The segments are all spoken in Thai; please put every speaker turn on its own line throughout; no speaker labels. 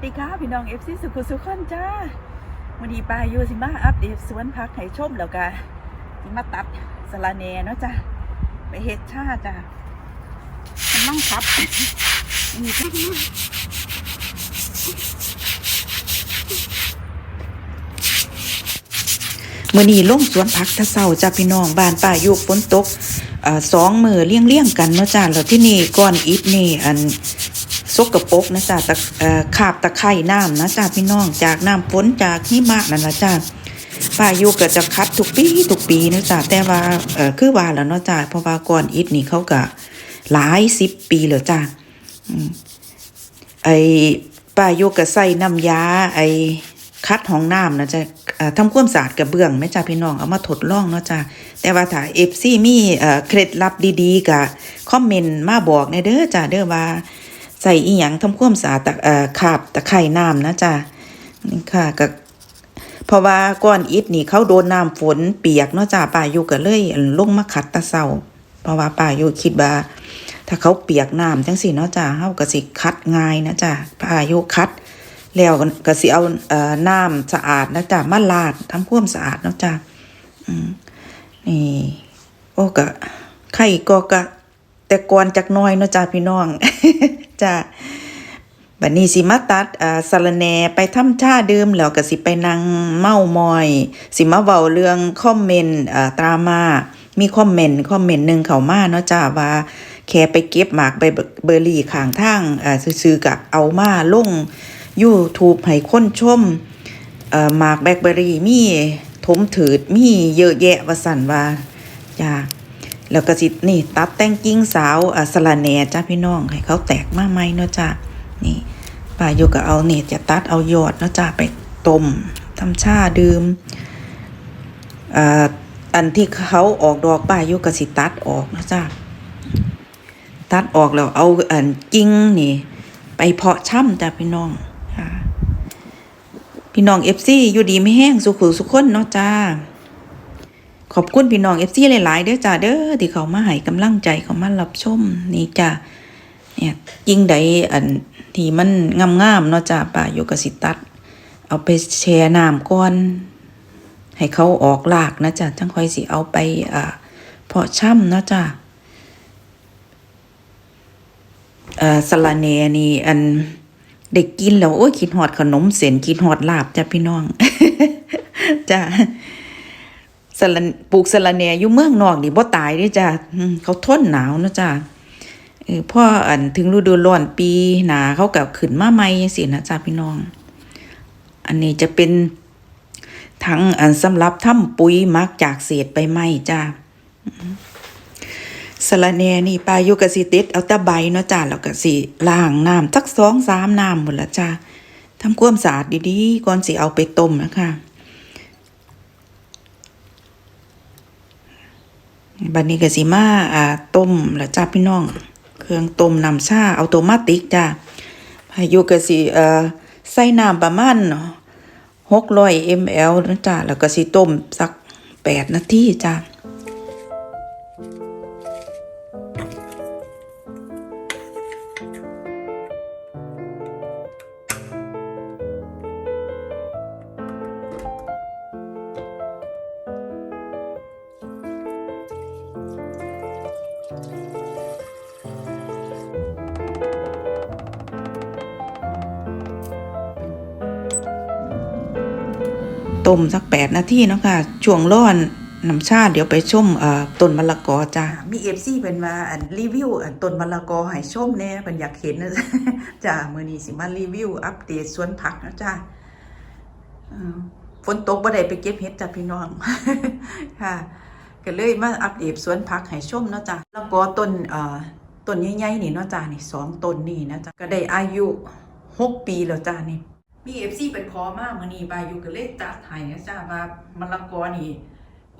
วัสดีค่ะพี่น้องเอฟซีสุขุสุขคนจ้าวันนี้ปาอยู่สิมาอัปเดตสวนพักให้ชมแล้วก็สิมาตัดสะระแหน่เนาะจ้าไปเฮ็ดชาจ้ามันมั่งครับนี่จ้มื่อนี้ลงสวนผักทะเศร้าจ้าพี่น้องบ้านป้าอยู่ฝนตกอสองมือเลี้ยงเลี้ยงกันเนาะจ้าแล้วที่นี่ก้อนอิฐนี่อัน ซกระปรกนะจ๊ะตะขาบตะไคร่น้ำนะจ๊ะพี่น้องจากน้ำฝนจากหิมะนั่นละจ้ะป้าอยู่ก็จะคัดทุกปีทุกปีนะจ๊ะแต่ว่าคือว่าแล้วเนาะจ้ะเพราะว่าก่อนอิฐนี่เขาก็หลายสิบปีแล้วจ้ะไอ้ป้ายู่ก็ใส่น้ำยา ไอ้คัดห้องน้ำนะจ๊ะทำความสะอาดกระเบื้องแม่จ้ะพี่น้องเอามาทดลองเนาะจ้ะแต่ว่าถ้า FC มีเอ่อเคล็ดลับดีๆก็คอมเมนต์มาบอกในเด้อจ้ะเด้อว่า ใส่อีหยังทำความสะอาดตะเอ่อขาบตะไคร่น้ำนะจ๊ะนี่ค่ะก็เพราะว่าก้อนอิฐนี่เขาโดนน้ำฝนเปียกเนาะจ้ะป่าอยู่ก็เลยลงมาขัดตะเศร้าเพราะว่าป่าอยู่คิดว่าถ้าเขาเปียกน้ำจังสิเนาะจ้ะเฮาก็สิคัดง่ายนะจ้ะป่าอยู่คัด แล้วก็สิเอาเอ่อน้ำสะอาดนะจ๊ะมาลาดทำความสะอาดเนาะจ้ะนี่โอ้ก็ไข่ก็กะแต่ก่อนจักน้อยเนาะจ้าพี่น้อง จ้าบัดนี้สิมาตัดอ่าสะรแหนไปทำชาเดื่มแล้วก็สิไปนั่งเมามอย สิมาเว้าเรื่องคอมเมนต์อ่าตรามา มีคอมเมนต์คอมเมนต์หนึ่งเขามาเนาะจ้าว่าแค่ไปเก็บหมากใบเบอร์รี่ข้างทางอ่าซื้อๆกะเอามาลง YouTube ให้คนชมเอ่อหมากแบล็คเบอร์รี่มีถมถืดมีเยอะแยะว่าสั่นว่าจ้า แล้วก็สินี่ตัดแต่งกิ่งสาวอ่าสละแหน่จ้าพี่น้องให้เขาแตกมาไหมเนาะจ้านี่ป้าอยู่ก็เอาเนี่ยจะตัดเอายอดเนาะจ้าไปต้มทำชาดื่มอ่าอันที่เขาออกดอกป้าอยู่ก็สิตัดออกเนาะจ้าตัดออกแล้วเอาอันกิ่งนี่ ไปเพาะช่ำจ้าพี่น้องพี่น้องเอฟซีอยู่ดีไม่แห้งสุขุสุขคนเนาะจ้า ขอบคุณพี่น้องเอฟซีหลายๆเด้อจ้าเด้อที่เขามาให้กำลังใจเขามารับชมนี่จ้าเนี่ยยิ่งใดอันที่มันงามๆเนาะจ้าป่าโยกสิตัด เอาไปแช่น้ำก่อน ให้เขาออกรากนะจ้าจังค่อยสิเอาไปอ่าเพาะช่ำเนาะจ้าเอ่อสละเนนี่อันเด็กกินแล้วโอ้ยคิดฮอดขนมเส้นคิดฮอดลาบจ้าพี่น้องจ้า สลันปลูกสะระแหนอยู่เมืองนอกนี่บ่ตายเด้จ้ะเขาทนหนาวเนาะจ้ะเออพออันถึงฤดูร้อนปีหนาเขาก็ขึ้นมาใหม่จังซี่นะจ้ะพี่น้อง อันนี้จะเป็นถังอันสำหรับทำปุ๋ยมักจากเศษใบไม้จ้ะสะระแหนนี่ปลายู่กสิติดเอาต่ใบเนาะจ้ะแล้วก็สิล้างน้ำสักสองสามน้ำหมดละจ้ะทำความสะอาดดีๆก่อนสิเอาไปต้มนะคะ บัดนี้ก็สิมาอ่าต้มแล้วจ้าพี่น้อง เครื่องต้มน้ำชาเอาโตมาติกจ้าพายุก็สิเอ่อใส่น้ำประมาณ600 ml นะจ้าแล้วก็สิต้มสัก8นาทีจ้า ต้มสัก8นาทีเนาะค่ะช่วงร้อนน้ำชาเดี๋ยวไปชมเอ่อต้นมะละกอจ้ามี FC เป็นมาอันรีวิวอันต้นมะละกอให้ชมแน่เพิ่นอยากเห็นนะจ้ามื้อนี้สิมารีวิว อัปเดตสวนผักนะจ้าฝนตกบ่ได้ไปเก็บเห็ดจ้ะพี่น้องค่ะ ก็เลยมาอัปเดตสวนผักให้ชมเนาะจ้ะแล้วก็ต้นเอ่อต้นใหญ่ๆนี่เนาะจ้ะนี่สองต้นนี่นะจ๊ะก็ได้อายุหกปีแล้วจ้ะนี่ มีเอฟซีเป็นขอมากมือนี้บาอยู่ก็เลยจัดให้นะจ้ะว่ามะละกอนี่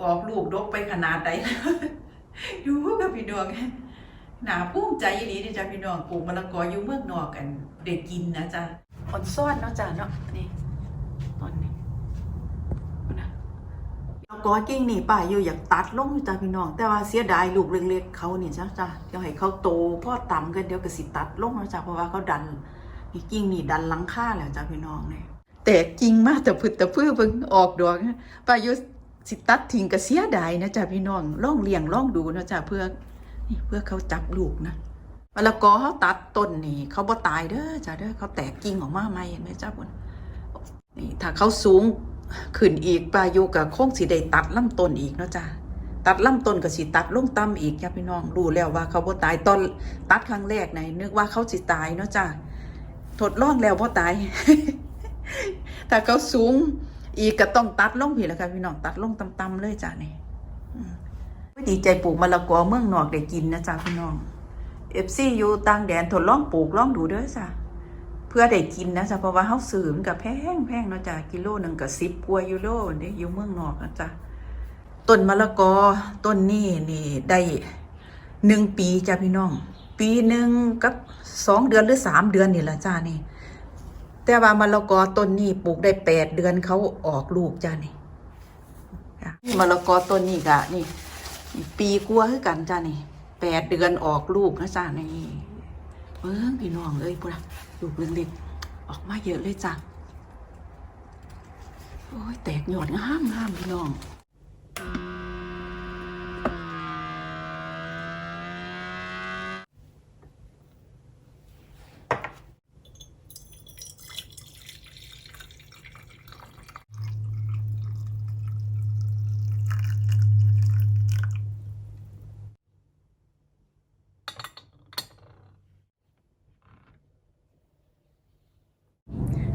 ออกลูกดกไปขนาดใดอยู่กับพี่น้องหนาภูมิใจอีหลีเด้จ้ะพี่น้องปลูกมะละกออยู่เมืองนอกกันได้กินนะจ้ะอ่อนซ่อนเนาะจ้ะเนาะนี่ตอนนี้นะแล้วก็กิ่งนี่ป้าอยู่อยากตัดลงอยู่จ้าพี่น้อง แต่ว่าเสียดายลูกเล็กๆเขาเนี่ยจ้าจ้าเดี๋ยวให้เขาโตพ่อต่ำกันเดี๋ยวก็สิตัดลงนะจ้าเพราะว่าเขาดัน อีกกิ่งนี่ดันหลังคาแล้วจ้าพี่น้องเนี่ยแต่กิ่งมากแต่พึ่แต่พื้เพิ่งออกดอกป้ายุสิตัดทิ้งก็เสียดายนะจ้าพี่น้องล่องเลี้ยงล่องดูนะจ้าเพื่อนี่เพื่อเขาจับลูกนะมะละกอเขาตัดต้นนี่ เขาบ่ตายเด้อจ้าเด้อเขาแตกกิ่งออกมาใหม่เห็นไหมจ้าพุ่นนี่ถ้าเขาสูงขึ้นอีกปลายุกับโค้งสิได้ตัดลำต้นอีกเนาะจ้าตัดลำต้นก็สิตัดลงต่ำอีกจ้าพี่น้องรู้แล้วว่าเขาบ่ตายตอนตัดครั้งแรกไหนนึกว่าเขาสิตายเนาะจ้า ทดลองแล้วบ่ตาย ถ้าเขาสูง อีกก็ต้องตัดลงพี่แหละค่ะพี่น้องตัดลงต่ำๆเลยจ้านี่ดีใจปลูกมะละกอเมืองนอกได้กินนะจ้าพี่น้องเอฟซีอยู่ต่างแดนทดลองปลูกลองดูเด้อจ้าเพื่อได้กินนะจ้าเพราะว่าเฮาซื้อมันก็แพงแพงเนาะจ้ากิโลหนึ่งก็สิบกว่ายูโรเด้อยู่เมืองนอกนะจ้าต้นมะละกอต้นนี้นี่ได้หนึ่งปีจ้าพี่น้อง ปีหนึ่งกับสองเดือนหรือสามเดือนนี่แหละจ้านี่ แต่ว่ามะละกอต้นนี้ปลูกได้แปดเดือนเขาออกลูกจ้านี่นี่มะละกอต้นนี้กะนี่ ปีกว่าคือกันจ้านี่แปดเดือนออกลูกนะจ้านี่เบิ้งพี่น้องเอ้ยพุ่นน่ะลูกเล็กๆออกมาเยอะเลยจ้ะโอ้ยแตกหยอดงามงามพี่น้อง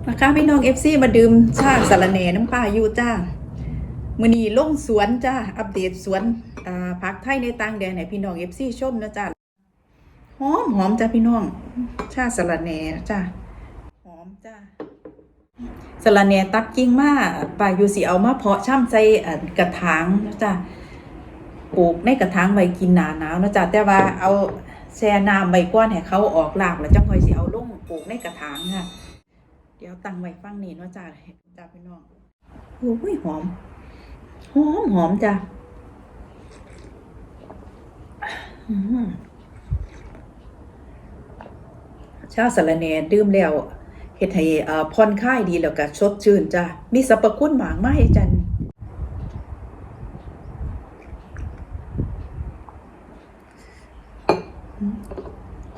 มาค่ะพี่น้องเอฟซีมาดื่มชาสาระแหน่น้ำปลาอยู่จ้ามือนี้ลงสวนจ้าอัปเดตสวนผักไทยในต่างแดนให้พี่น้องเอฟซีชมนะจ้าหอมหอมจ้าพี่น้อง ชาสาระแหน่จ้าหอมจ้าสาระแหน่ตัดกิ่งมาป่าอยู่สิเอามาเพาะช่ำใสกระถางนะจ้าปลูกในกระถางไว้กินหนาหนาวนะจ้าแต่ว่าเอาแช่น้ำไว้ก้อนให้เขาออกรากแล้วจังค่อยสิเอาลงปลูกในกระถางค่ะ ดี๋ยวตั้งไว้ฟังนี่เนาะจ้าจ้าพี่น้องโอ้ยหอม หอมหอมจ้าชาสะระแนดื่มแล้วเฮ็ดให้อ่าผ่อนคลายดีแล้วก็สดชื่นจ้ามีสรรพคุณมากมายจัน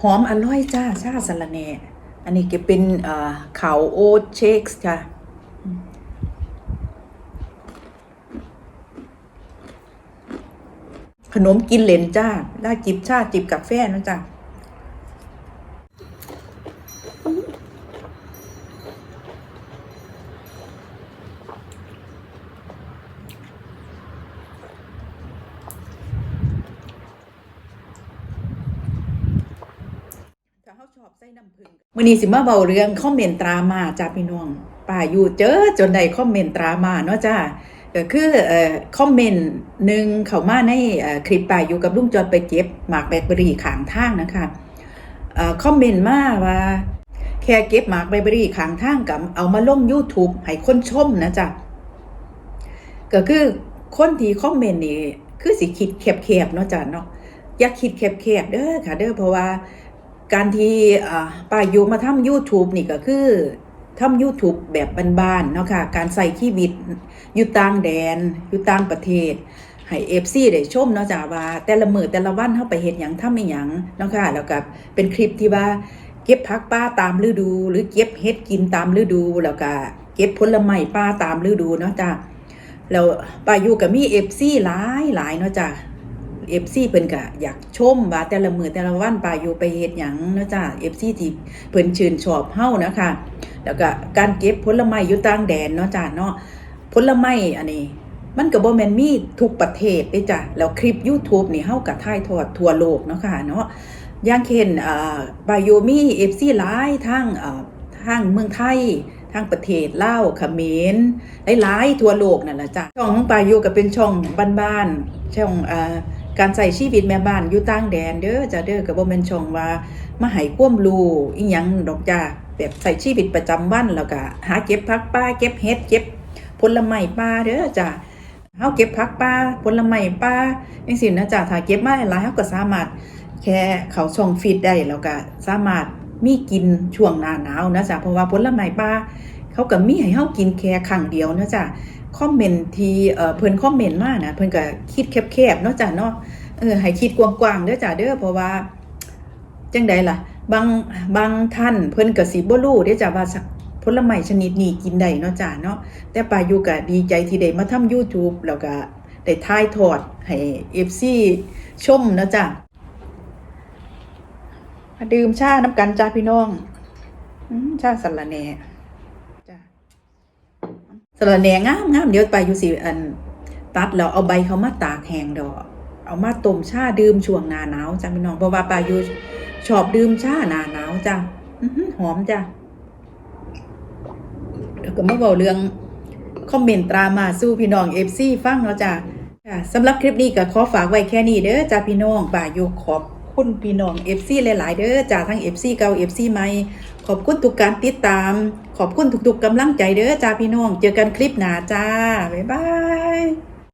หอมอร่อยจ้าชาสะระแน่ อันนี้ก็เป็นเอ่อเขาโอตเชคส์จ้ะขนมกินเหลนจ้าได้จิบชาจิบกาแฟนะจ้าเขาชอบใส่น้ำผึ้ง มื่อนี้สิมาเบาเรื่องคอมเมนต์ตรามาจ้าพี่น้องป้าอยู่เจอจนได้คอมเมนต์ตรามาเนาะจ้าก็คือเอ่อคอมเมนต์หนึ่งเขามาในคลิปป้าอยู่กับลุงจอนไปเก็บหมากแบล็คเบอรี่ขางทางนะคะเอ่อคอมเมนต์มาว่า แค่เก็บหมากแบล็คเบอรี่ขางทางกับเอามาลง YouTube ให้คนชมนะจ๊ะก็คือคนที่คอมเมนต์นี่คือสิคิดแคบๆเนาะจ้ะเนาะอย่าคิดแคบๆเด้อค่ะเด้อเพราะว่า การที่ป้าอยู่มาทำ YouTube นี่ก็คือทำ YouTube แบบบ้านๆเนาะค่ะ การใส่ชีวิตอยู่ต่างแดนอยู่ต่างประเทศ ให้ FC ได้ชมเนาะจ้าว่าแต่ละมือแต่ละวันเฮาไปเฮ็ดหยังทำอีหยังเนาะค่ะ แล้วก็เป็นคลิปที่ว่าเก็บผักป่าตามฤดู หรือเก็บเฮ็ดกินตามฤดู แล้วก็เก็บผลไม้ป่าตามฤดูเนาะจ้าแล้วป้าอยู่ก็มี FC หลายหลายเนาะจ้า เอฟซีเพิ่นก็อยากชมว่าแต่ละมือแต่ละวันปาอยู่ไปเฮ็ดหยังเนาะจ้าเอฟซีที่เพิ่นชื่นชอบเฮานะคะแล้วก็การเก็บผลไม้อยู่ต่างแดนเนาะจ้าเนาะผลไม้อันนี้มันก็บ่แม่นมีทุกประเทศเด้จ้ะ แล้วคลิป YouTube นี่เฮาก็ถ่ายทอดทั่วโลกเนาะค่ะเนาะอย่างเช่นอ่าบาโยมี FC หลายทางอ่าทางเมืองไทยทางประเทศลาวเขมรหลายๆทั่วโลกนั่นแหละจ้ะ ช่องของปาโยก็เป็นช่องบ้านๆช่องอ่า การใส่ชีวิตแม่บ้านอยู่ต่างแดนเด้อจ้าเด้อก็บ่แม่นช่องว่ามาให้ความรู้อีหยังดอกจ้าแบบใส่ชีวิตประจำวันแล้วก็หาเก็บผักป่าเก็บเห็ดเก็บผลไม้ป่าเด้อจ้าเฮาเก็บผักป่าผลไม้ป่าจังซี่นะจ้าถ้าเก็บมาหลายเฮาก็สามารถแค่เข้าช่องฟีดได้แล้วก็สามารถมีกินช่วงหน้าหนาวนะจ๊ะเพราะว่าผลไม้ป่าเขาก็มีให้เฮากินแค่ครั้งเดียวนะจ๊ะ คอมเมนต์ที่เอ่อเพิ่นคอมเมนต์มากนะเพิ่นก็คิดแคบๆเนาะจ้ะเนาะเออให้คิดกว้างๆเด้อจ้ะเด้อเพราะว่าจังใดล่ะ บางบางท่านเพิ่นก็สิบ่รู้เด้อจ้ะว่าผลไม้ชนิดนี้กินได้เนาะจ้ะเนาะแต่ปาอยู่ก็ดีใจที่ได้มาทำ YouTube แล้วก็ได้ถ่ายทอดให้ FC ชมเนาะจ้ะมาดื่มชาน้ำกันจ้าพี่น้องอืมชาสละแหน่จ้ะ สละแหน่งามงามเดี๋ยวไปอยู่สิอัน ตัดแล้วเอาใบเขามาตากแห้งดอก เอามาต้มชาดื่มช่วงหน้าหนาวจ้ะพี่น้องเพราะว่าปาอยู่ชอบดื่มชาหน้าหนาวจ้ะหอมจ้ะแล้วก็มาบอกเรื่องคอมเมนต์ตรามาสู้พี่น้องเอฟซีฟังแล้วจ้ะสำหรับคลิปนี้ก็ขอฝากไว้แค่นี้เด้อจ้ะพี่น้องป่ายูขอบ คุณพี่น้องเอฟซีหลาย ๆ เด้อจ้าทั้งเอฟซีเก่าเอฟซีใหม่ขอบคุณทุกการติดตาม ขอบคุณทุกๆกำลังใจเด้อจ้าพี่น้อง เจอกันคลิปหน้าจ้า บ๊ายบาย